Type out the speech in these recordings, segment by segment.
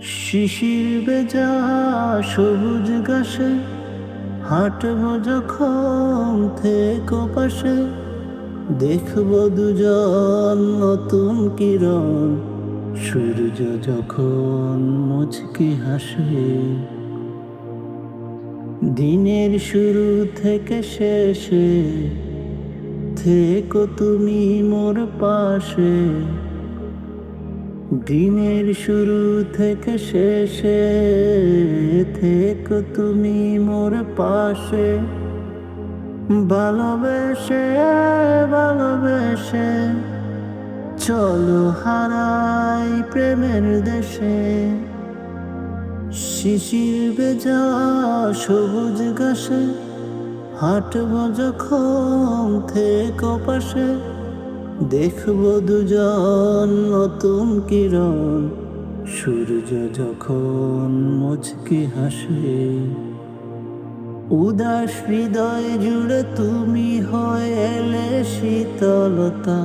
শিশির বেজা সবুজ গাছে হাঁটব যখন থেকো পাশে, দেখব দুজন নতুন কিরণ, সূর্য যখন মুচকি হাসে। দিনের শুরু থেকে শেষে, থেকো তুমি মোর পাশে দিনের শুরু থেকে শেষে থেকো তুমি মোর পাশে। ভালোবেসে ভালোবেসে চলো হারাই প্রেমের দেশে। শিশির বেজা সবুজ গাছে হাঁটব যখন থেকো পাশে। দেখব দুজন নতুন কিরণ। সূর্য যখন মুচকি হাসে, উদাস হৃদয় জুড়ে তুমি হয়ে এলে শীতলতা।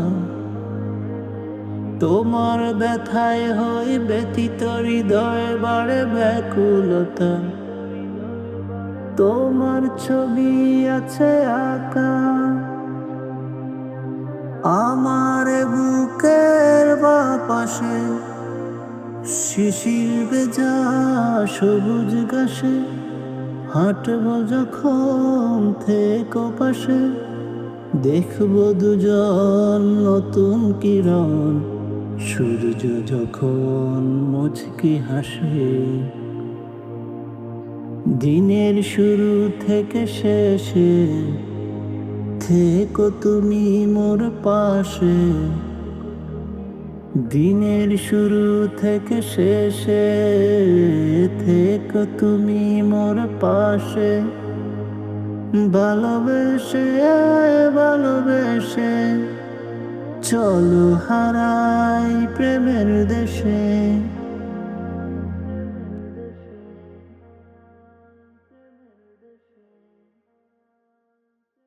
তোমার ব্যথায় হয় ব্যতীত হৃদয় বাড়ে ব্যাকুলতা। তোমার ছবি আছে আঁকা আমার বুকের বাপাশে শিশির বেজা সবুজ গাছে হাঁটব যখন থেকো পাশে, দেখব দুজন নতুন কিরণ, সূর্য যখন মুচকি হাসে। দিনের শুরু থেকে শেষে থেকো তুমি মোর পাশে। দিনের শুরু থেকে শেষে থেকো তুমি মোর পাশে। ভালোবেসে ভালোবেসে চলো হারাই প্রেমের দেশে।